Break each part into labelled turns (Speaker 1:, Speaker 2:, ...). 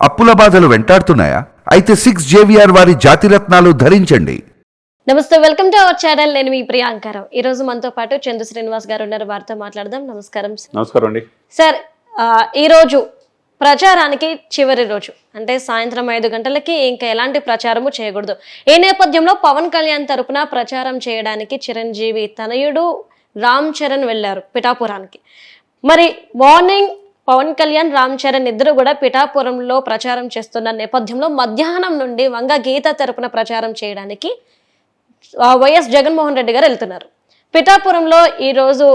Speaker 1: అప్పుల బాధలు వెంటాడుతున్నాయా? అయితే సిక్స్ జేవిఆర్ వారి జాతిరత్నాలు ధరించండి.
Speaker 2: నమస్తే వెల్కమ్ టు అవర్ ఛానల్. నేను మీ ప్రియాంకరం ఈ రోజు మనతో పాటు చందు శ్రీనివాస్ గారు ఉన్నారు. వారితో మాట్లాడదాం. నమస్కారం సార్.
Speaker 3: నమస్కారం అండి.
Speaker 2: సార్ ఆ, ఈ రోజు ప్రచారానికి చివరి రోజు. అంటే సాయంత్రం ఐదు గంటలకి ఇంకా ఎలాంటి ప్రచారము చేయకూడదు. ఈ నేపథ్యంలో పవన్ కళ్యాణ్ తరపున ప్రచారం చేయడానికి చిరంజీవి తనయుడు రామ్ చరణ్ వెళ్ళారు పిఠాపురానికి. మరి మార్నింగ్ పవన్ కళ్యాణ్ రామ్ చరణ్ ఇద్దరు కూడా పిఠాపురంలో ప్రచారం చేస్తున్న నేపథ్యంలో మధ్యాహ్నం నుండి వంగ గీత తరపున ప్రచారం చేయడానికి వైఎస్ జగన్మోహన్ రెడ్డి గారు వెళ్తున్నారు. పిఠాపురంలో ఈ రోజు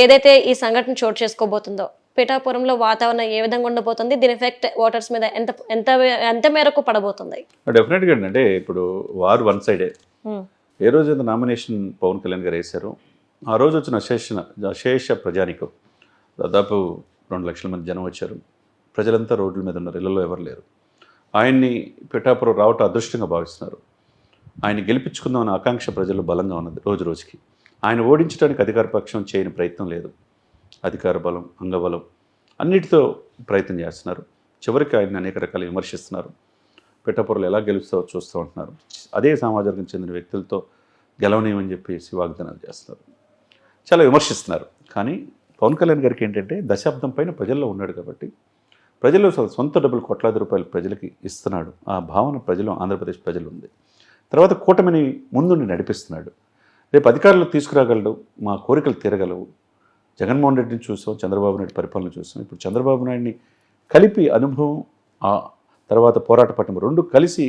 Speaker 2: ఏదైతే ఈ సంఘటన చోటు చేసుకోబోతుందో పిఠాపురంలో వాతావరణం ఏ విధంగా ఉండబోతుంది దీని ఎఫెక్ట్ ఓటర్స్ మీద ఎంత ఎంత ఎంత మేరకు పడబోతుంది?
Speaker 3: డెఫినెట్గా ఏంటంటే ఇప్పుడు వారు వన్ సైడే. ఏ రోజు నామినేషన్ పవన్ కళ్యాణ్ గారు వేశారో ఆ రోజు వచ్చిన అశేష అశేష ప్రజానికం దాదాపు రెండు లక్షల మంది జనం వచ్చారు. ప్రజలంతా రోడ్ల మీద ఉన్నారు. ఇళ్ళలో ఎవరు లేరు. ఆయన్ని పిఠాపురం రావటం అదృష్టంగా భావిస్తున్నారు. ఆయన గెలిపించుకుందామన్న ఆకాంక్ష ప్రజల్లో బలంగా ఉన్నది రోజు రోజుకి. ఆయన ఓడించడానికి అధికార పక్షం చేయని ప్రయత్నం లేదు. అధికార బలం అంగబలం అన్నిటితో ప్రయత్నం చేస్తున్నారు. చివరికి ఆయన అనేక రకాలు విమర్శిస్తున్నారు. పిఠాపురలు ఎలా గెలుస్తావో చూస్తూ ఉంటున్నారు. అదే సమాజానికి చెందిన వ్యక్తులతో గెలవనీయమని చెప్పేసి వాగ్దానాలు చేస్తున్నారు. చాలా విమర్శిస్తున్నారు. కానీ పవన్ కళ్యాణ్ గారికి ఏంటంటే దశాబ్దం పైన ప్రజల్లో ఉన్నాడు కాబట్టి ప్రజలు సొంత డబ్బులు కోట్లాది రూపాయలు ప్రజలకి ఇస్తున్నాడు. ఆ భావన ప్రజలు ఆంధ్రప్రదేశ్ ప్రజలు ఉంది తర్వాత కూటమిని ముందుండి నడిపిస్తున్నాడు. రేపు అధికారులు తీసుకురాగలడు మా కోరికలు తీరగలవు. జగన్మోహన్ రెడ్డిని చూసాం చంద్రబాబు నాయుడు పరిపాలన చూసాం. ఇప్పుడు చంద్రబాబు నాయుడిని కలిపి అనుభవం ఆ తర్వాత పోరాట పట్టణం రెండు కలిసి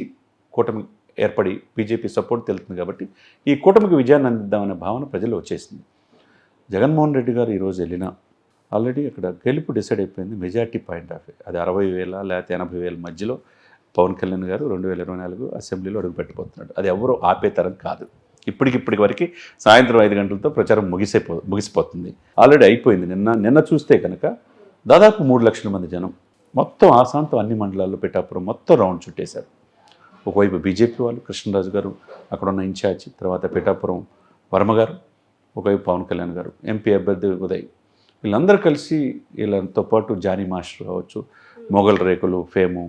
Speaker 3: కూటమి ఏర్పడి బీజేపీ సపోర్ట్ తెలుస్తుంది కాబట్టి ఈ కూటమికి విజయాన్ని అందిద్దామనే భావన ప్రజలు వచ్చేసింది. జగన్మోహన్ రెడ్డి గారు ఈరోజు వెళ్ళినా ఆల్రెడీ అక్కడ గెలుపు డిసైడ్ అయిపోయింది మెజార్టీ పాయింట్ ఆఫ్ అది అరవై వేల లేకపోతే ఎనభై వేల మధ్యలో పవన్ కళ్యాణ్ గారు రెండు వేల ఇరవై నాలుగు అసెంబ్లీలో అడుగుపెట్టబోతున్నాడు. అది ఎవరు ఆపే తరం కాదు. ఇప్పటికిప్పటికి వరకు సాయంత్రం ఐదు గంటలతో ప్రచారం ముగిసేపో ముగిసిపోతుంది. ఆల్రెడీ అయిపోయింది. నిన్న నిన్న చూస్తే కనుక దాదాపు మూడు లక్షల మంది జనం మొత్తం ఆశాంతం అన్ని మండలాల్లో పెట్టాపురం మొత్తం రౌండ్ చుట్టేశారు. ఒకవైపు బీజేపీ వాళ్ళు కృష్ణరాజు గారు అక్కడ ఉన్న ఇన్ఛార్జ్ తర్వాత పిఠాపురం వర్మ గారు ఒకవైపు పవన్ కళ్యాణ్ గారు ఎంపీ అభ్యర్థి ఉదయ్. వీళ్ళందరూ కలిసి వీళ్ళతో పాటు జానీ మాస్టర్ కావచ్చు మొఘల్ రేకులు ఫేము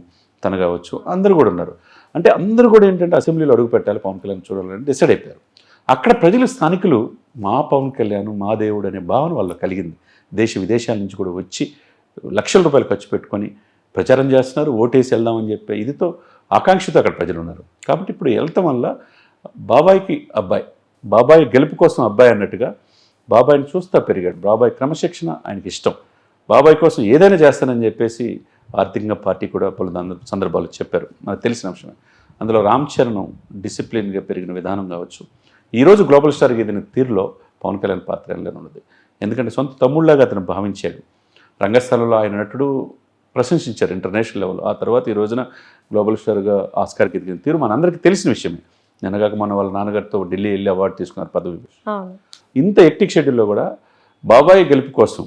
Speaker 3: తన కావచ్చు అందరూ కూడా ఉన్నారు. అంటే అందరూ కూడా ఏంటంటే అసెంబ్లీలో అడుగు పెట్టాలి పవన్ కళ్యాణ్ చూడాలని డిసైడ్ అయిపోయారు. అక్కడ ప్రజలు స్థానికులు మా పవన్ కళ్యాణ్ మా దేవుడు అనే భావన వాళ్ళు కలిగింది. దేశ విదేశాల నుంచి కూడా వచ్చి లక్షల రూపాయలు ఖర్చు పెట్టుకొని ప్రచారం చేస్తున్నారు ఓటేసి వెళ్దామని చెప్పే ఇదితో ఆకాంక్షతో అక్కడ ప్రజలు ఉన్నారు. కాబట్టి ఇప్పుడు వెళ్తాం వల్ల బాబాయికి అబ్బాయి బాబాయ్ గెలుపు కోసం అబ్బాయి అన్నట్టుగా బాబాయిని చూస్తా పెరిగాడు. బాబాయ్ క్రమశిక్షణ ఆయనకి ఇష్టం. బాబాయ్ కోసం ఏదైనా చేస్తానని చెప్పేసి ఆర్థికంగా పార్టీ కూడా పలు సందర్భాలు చెప్పారు. మనకు తెలిసిన అంశమే. అందులో రామ్ చరణ్ డిసిప్లిన్గా పెరిగిన విధానం కావచ్చు. ఈరోజు గ్లోబల్ స్టార్కి ఎదిగిన తీరులో పవన్ కళ్యాణ్ పాత్ర వెళ్ళని ఉన్నది. ఎందుకంటే సొంత తమ్ముళ్ళగా అతను భావించాడు. రంగస్థలంలో ఆయన నటుడు ప్రశంసించారు ఇంటర్నేషనల్ లెవెల్ ఆ తర్వాత ఈ రోజున గ్లోబల్ స్టార్గా ఆస్కార్కి ఎదిగిన తీరు మనందరికీ తెలిసిన విషయమే. నిన్నగాక మన వాళ్ళ నాన్నగారితో ఢిల్లీ వెళ్ళి అవార్డు తీసుకున్నారు పదవి. ఇంత ఎక్టిక్ షెడ్యూల్లో కూడా బాబాయ్ గెలుపు కోసం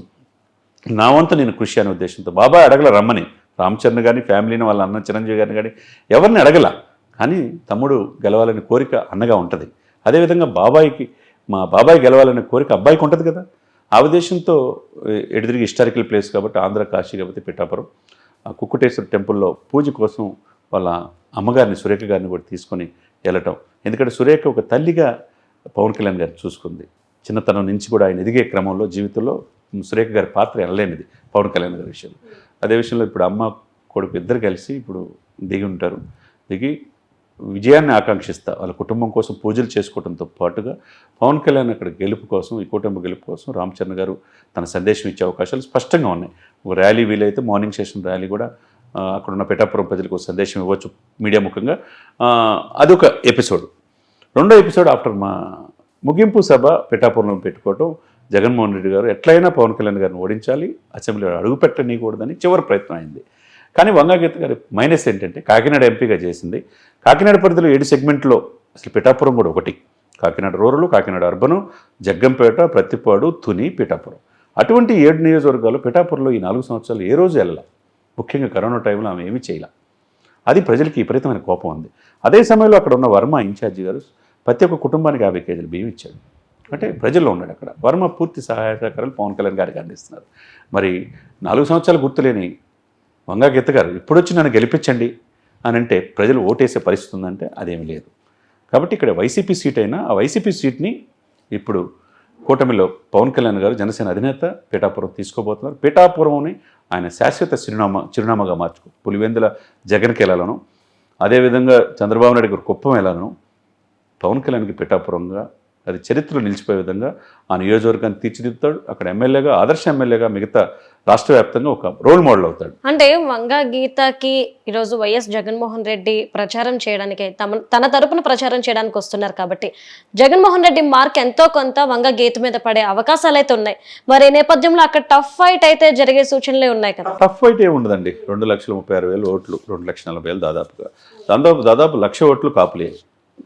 Speaker 3: నా వంతు నేను కృషి అనే ఉద్దేశంతో బాబాయ్ అడగల రమ్మని. రామచరణ్ కానీ ఫ్యామిలీని వాళ్ళ అన్న చిరంజీవి గారిని కానీ ఎవరిని అడగల. కానీ తమ్ముడు గెలవాలని కోరిక అన్నగా ఉంటుంది. అదేవిధంగా బాబాయ్కి మా బాబాయ్ గెలవాలనే కోరిక అబ్బాయికి ఉంటుంది కదా. ఆ ఉద్దేశంతో ఎడుదిరిగి హిస్టారికల్ ప్లేస్ కాబట్టి ఆంధ్ర కాశీ కాబట్టి పిఠాపురం ఆ కుక్కుటేశ్వర టెంపుల్లో పూజ కోసం వాళ్ళ అమ్మగారిని సురేఖ గారిని కూడా తీసుకొని వెళ్ళటం ఎందుకంటే సురేఖ ఒక తల్లిగా పవన్ కళ్యాణ్ గారిని చూసుకుంది. చిన్నతనం నుంచి కూడా ఆయన ఎదిగే క్రమంలో జీవితంలో సురేఖ గారి పాత్ర ఎనలేనిది పవన్ కళ్యాణ్ గారి విషయంలో. అదే విషయంలో ఇప్పుడు అమ్మ కొడుకు ఇద్దరు కలిసి ఇప్పుడు దిగి ఉంటారు. దిగి విజయాన్ని ఆకాంక్షిస్తా వాళ్ళ కుటుంబం కోసం పూజలు చేసుకోవడంతో పాటుగా పవన్ కళ్యాణ్ అక్కడ గెలుపు కోసం ఈ కుటుంబ గెలుపు కోసం రామచరణ్ గారు తన సందేశం ఇచ్చే అవకాశాలు స్పష్టంగా ఉన్నాయి. ఒక ర్యాలీ వీలైతే మార్నింగ్ సెషన్ ర్యాలీ కూడా అక్కడున్న పిఠాపురం ప్రజలకు ఒక సందేశం ఇవ్వచ్చు మీడియా ముఖంగా. అదొక ఎపిసోడ్. రెండో ఎపిసోడ్ ఆఫ్టర్ మా ముగింపు సభ పిఠాపురంలో పెట్టుకోవటం జగన్మోహన్ రెడ్డి గారు ఎట్లయినా పవన్ కళ్యాణ్ గారిని ఓడించాలి అసెంబ్లీలో అడుగు పెట్టనీయకూడదని చివరి ప్రయత్నం అయింది. కానీ వంగాగీత గారి మైనస్ ఏంటంటే కాకినాడ ఎంపీగా చేసింది. కాకినాడ పరిధిలో ఏడు సెగ్మెంట్లో అసలు పిఠాపురం కూడా ఒకటి. Kakinada rural Kakinada urban Jaggampeta Prathipadu Tuni Pithapuram. అటువంటి ఏడు నియోజకవర్గాలు పిఠాపురంలో ఈ నాలుగు సంవత్సరాలు ఏ రోజు వెళ్ళాలి. ముఖ్యంగా కరోనా టైంలో ఆమె ఏమీ చేయాల. అది ప్రజలకి విపరీతమైన కోపం ఉంది అదే సమయంలో అక్కడ ఉన్న వర్మ ఇన్ఛార్జి గారు ప్రతి ఒక్క కుటుంబానికి యాభై కేజీలు బియ్యం ఇచ్చాడు. అంటే ప్రజల్లో ఉన్నాడు అక్కడ. వర్మ పూర్తి సహాయ సహకారాలు పవన్ కళ్యాణ్ గారికి అందిస్తున్నారు. మరి నాలుగు సంవత్సరాలు గుర్తులేని వంగా గీత గారు ఇప్పుడు వచ్చి నన్ను గెలిపించండి అని అంటే ప్రజలు ఓటేసే పరిస్థితి ఉందంటే అదేమి లేదు. కాబట్టి ఇక్కడ వైసీపీ సీట్ అయినా ఆ వైసీపీ సీట్ని ఇప్పుడు కూటమిలో పవన్ కళ్యాణ్ గారు జనసేన అధినేత పీఠాపురం తీసుకోబోతున్నారు. పీఠాపురంని ఆయన శాశ్వత చిరునామా చిరునామాగా మార్చుకో. పులివెందుల జగన్కి వెళ్ళాలను అదేవిధంగా చంద్రబాబు నాయుడు గారు కుప్పం వెళ్ళాలను పవన్ కళ్యాణ్కి పిఠాపురంగా అది చరిత్రలో నిలిచిపోయే విధంగా ఆ నియోజకవర్గాన్ని తీర్చిదిద్దుతాడు. అక్కడ ఎమ్మెల్యేగా ఆదర్శ ఎమ్మెల్యేగా మిగతా రాష్ట్ర వ్యాప్తంగా ఒక రోల్ మోడల్ అవుతాడు.
Speaker 2: అంటే వంగ గీతకి ఈరోజు వైఎస్ జగన్మోహన్ రెడ్డి ప్రచారం చేయడానికి తమ తన తరపున ప్రచారం చేయడానికి వస్తున్నారు కాబట్టి జగన్మోహన్ రెడ్డి మార్క్ ఎంతో కొంత వంగ గీత మీద పడే అవకాశాలు అయితే ఉన్నాయి. మరి నేపథ్యంలో అక్కడ టఫ్ ఫైట్ అయితే జరిగే సూచనలే ఉన్నాయి కదా?
Speaker 3: టఫ్ ఫైట్ ఏమి ఉండదండి. రెండు లక్షల ముప్పై ఆరు వేలు ఓట్లు రెండు లక్షల నలభై వేలు దాదాపుగా. దాదాపు దాదాపు లక్ష ఓట్లు కాపులే.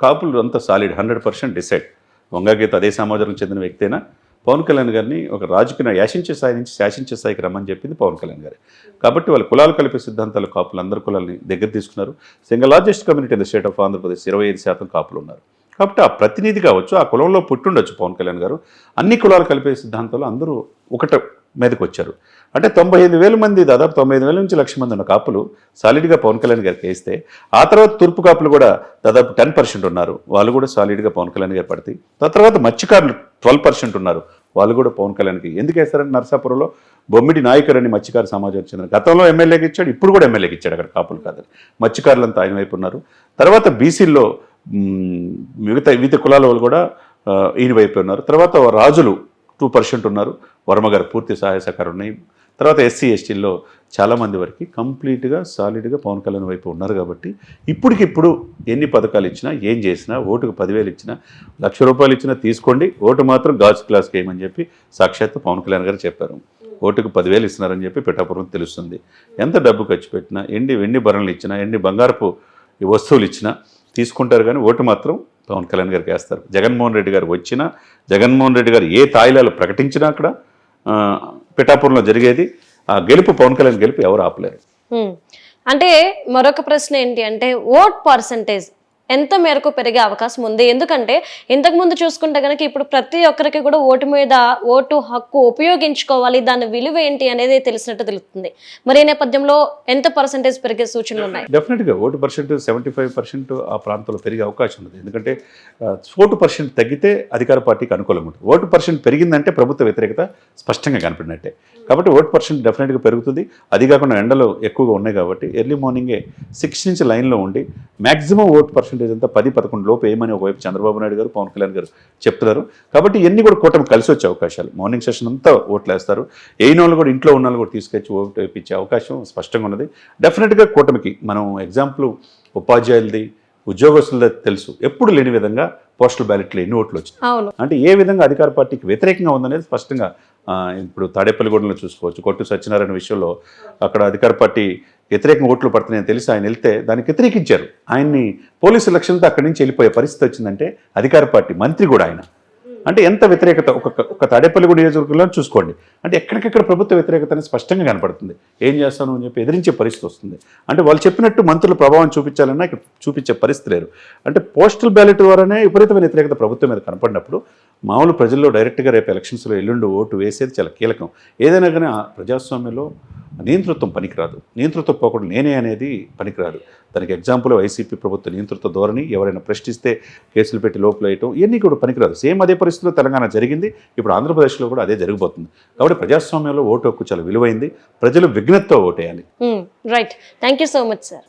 Speaker 3: కాపులు అంతా solid hundred percent decide Vanga Geetha అదే సమాజానికి చెందిన వ్యక్తైనా? పవన్ కళ్యాణ్ గారిని ఒక రాజకీయ యాశించే స్థాయి నుంచి శాసించే స్థాయికి రమ్మని చెప్పింది పవన్ కళ్యాణ్ గారు. కాబట్టి వాళ్ళు కులాలు కలిపే సిద్ధాంతాలు కాపులు అందరు కులాలని దగ్గర తీసుకున్నారు. Single largest community in the state of Andhra Pradesh ఇరవై ఐదు శాతం కాపులు ఉన్నారు. కాబట్టి ఆ ప్రతినిధి కావచ్చు ఆ కులంలో పుట్టుండొచ్చు పవన్ కళ్యాణ్ గారు. అన్ని కులాలు కలిపే సిద్ధాంతాలు అందరూ ఒకట మీదకి వచ్చారు. అంటే తొంభై ఐదు వేల మంది దాదాపు తొంభై ఐదు వేల నుంచి లక్ష మంది ఉన్న కాపులు సాలిడ్గా పవన్ కళ్యాణ్ గారికి వేస్తే ఆ తర్వాత తూర్పు కాపులు కూడా దాదాపు టెన్ పర్సెంట్ ఉన్నారు. వాళ్ళు కూడా సాలిడ్గా పవన్ కళ్యాణ్ గారు పడితే తర్వాత మత్స్యకారులు ట్వెల్వ్ పర్సెంట్ ఉన్నారు. వాళ్ళు కూడా పవన్ కళ్యాణ్కి. ఎందుకు వేస్తారని నర్సాపురంలో బొమ్మిడి నాయకర్ అని మత్స్యకార సమాజం చెందిన గతంలో ఎమ్మెల్యేకి ఇచ్చాడు ఇప్పుడు కూడా ఎమ్మెల్యేకి ఇచ్చాడు అక్కడ కాపులు కాదని. మత్స్యకారులంతా ఆయన వైపు ఉన్నారు. తర్వాత బీసీల్లో మిగతా వివిధ కులాల వాళ్ళు కూడా ఈయన వైపు ఉన్నారు. తర్వాత రాజులు టూ పర్సెంట్ ఉన్నారు. వర్మ గారు పూర్తి సహాయ సహకారం ఉన్నాయి. తర్వాత ఎస్సీ ఎస్టీల్లో చాలామంది వరకు కంప్లీట్గా సాలిడ్గా పవన్ కళ్యాణ్ వైపు ఉన్నారు కాబట్టి ఇప్పటికిప్పుడు ఎన్ని పథకాలు ఇచ్చినా ఏం చేసినా ఓటుకు పదివేలు ఇచ్చినా లక్ష రూపాయలు ఇచ్చినా తీసుకోండి. ఓటు మాత్రం గాజు క్లాస్కి వేయమని చెప్పి సాక్షాత్ పవన్ కళ్యాణ్ గారు చెప్పారు. ఓటుకు పదివేలు ఇస్తున్నారని చెప్పి పిఠాపురం తెలుస్తుంది. ఎంత డబ్బు ఖర్చు పెట్టినా ఎన్ని వెండి భరణలు ఇచ్చినా ఎన్ని బంగారపు ఈ వస్తువులు ఇచ్చినా తీసుకుంటారు కానీ ఓటు మాత్రం పవన్ కళ్యాణ్ గారికి వేస్తారు. జగన్మోహన్ రెడ్డి గారు వచ్చినా జగన్మోహన్ రెడ్డి గారు ఏ తాయిలాలు ప్రకటించినా అక్కడ పిఠాపురంలో జరిగేది. ఆ గెలుపు పవన్ కళ్యాణ్ గెలుపు ఎవరు ఆపలేరు.
Speaker 2: అంటే మరొక ప్రశ్న ఏంటి అంటే ఓట్ పర్సంటేజ్ ఎంత మేరకు పెరిగే అవకాశం ఉంది? ఎందుకంటే ఇంతకుముందు చూసుకుంటే కనుక ఇప్పుడు ప్రతి ఒక్కరికి కూడా ఓటు మీద ఓటు హక్కు ఉపయోగించుకోవాలి. దాని విలువ ఏంటి అనేది తెలిసినట్టు తెలుస్తుంది. మరి ఈ నేపథ్యంలో ఎంత పర్సంటేజ్ పెరిగే సూచనలు ఉన్నాయి?
Speaker 3: డెఫినెట్గా vote percent seventy five percent ఆ ప్రాంతంలో పెరిగే అవకాశం ఉంది. ఎందుకంటే ఓటు పర్సెంట్ తగ్గితే అధికార పార్టీకి అనుకూలంగా ఉంటుంది. ఓటు పర్సెంట్ పెరిగిందంటే ప్రభుత్వ వ్యతిరేకత స్పష్టంగా కనపడినట్టే. కాబట్టి ఓటు పర్సెంట్ డెఫినెట్గా పెరుగుతుంది. అది కాకుండా ఎండలు ఎక్కువగా ఉన్నాయి కాబట్టి ఎర్లీ మార్నింగే సిక్స్ నుంచి లైన్లో ఉండి మ్యాక్సిమం ఓటు పర్సెంటేజ్ అంతా పది పదకొండు లోపు ఏమని ఒకవైపు చంద్రబాబు నాయుడు గారు పవన్ కళ్యాణ్ గారు చెప్తున్నారు. కాబట్టి ఇవన్నీ కూడా కూటమి కలిసి వచ్చే అవకాశాలు. మార్నింగ్ సెషన్ అంతా ఓట్లు వేస్తారు అయిన వాళ్ళు కూడా ఇంట్లో ఉన్న వాళ్ళు కూడా తీసుకొచ్చి ఓటు వేయించే అవకాశం స్పష్టంగా ఉన్నది. డెఫినెట్గా కూటమికి మనం ఎగ్జాంపుల్ ఉపాధ్యాయులది ఉద్యోగస్తులది తెలుసు. ఎప్పుడు లేని విధంగా పోస్టల్ బ్యాలెట్లో ఎన్ని ఓట్లు వచ్చినాయి?
Speaker 2: అవును.
Speaker 3: అంటే ఏ విధంగా అధికార పార్టీకి వ్యతిరేకంగా ఉందనేది స్పష్టంగా ఇప్పుడు తాడేపల్లిగూడలో చూసుకోవచ్చు. కొట్టు సత్యనారాయణ విషయంలో అక్కడ అధికార పార్టీ వ్యతిరేకంగా ఓట్లు పడుతున్నాయని తెలిసి ఆయన వెళ్తే దానికి వ్యతిరేకించారు. ఆయన్ని పోలీసు లక్ష్యంతో అక్కడి నుంచి వెళ్ళిపోయే పరిస్థితి వచ్చిందంటే అధికార పార్టీ మంత్రి కూడా ఆయన. అంటే ఎంత వ్యతిరేకత? ఒక ఒక తాడేపల్లిగూడ నియోజకవర్గంలో చూసుకోండి. అంటే ఎక్కడికెక్కడ ప్రభుత్వ వ్యతిరేకత అనేది స్పష్టంగా కనపడుతుంది. ఏం చేస్తాను అని చెప్పి ఎదిరించే పరిస్థితి వస్తుంది. అంటే వాళ్ళు చెప్పినట్టు మంత్రుల ప్రభావం చూపించాలన్నా ఇక్కడ చూపించే పరిస్థితి లేరు అంటే పోస్టల్ బ్యాలెట్ ద్వారానే విపరీతమైన వ్యతిరేకత ప్రభుత్వం మీద కనపడినప్పుడు మామూలు ప్రజల్లో డైరెక్ట్గా రేపు ఎలక్షన్స్లో ఎల్లుండి ఓటు వేసేది చాలా కీలకం. ఏదైనా కానీ ఆ ప్రజాస్వామ్యంలో నియంతృత్వం పనికిరాదు. నియంతృత్వం పోకుండా నేనే అనేది పనికిరాదు. దానికి ఎగ్జాంపుల్ వైసీపీ ప్రభుత్వ నియంతృత్వ ధోరణి ఎవరైనా ప్రశ్నిస్తే కేసులు పెట్టి లోపల వేయటం ఇవన్నీ కూడా పనికిరాదు. సేమ్ అదే పరిస్థితిలో తెలంగాణ జరిగింది. ఇప్పుడు ఆంధ్రప్రదేశ్లో కూడా అదే జరిగిపోతుంది కాబట్టి ప్రజాస్వామ్యంలో ఓటు హక్కు చాలా విలువైంది. ప్రజలు విఘ్నతతో ఓటేయాలి.
Speaker 2: Right. Thank you so much sir.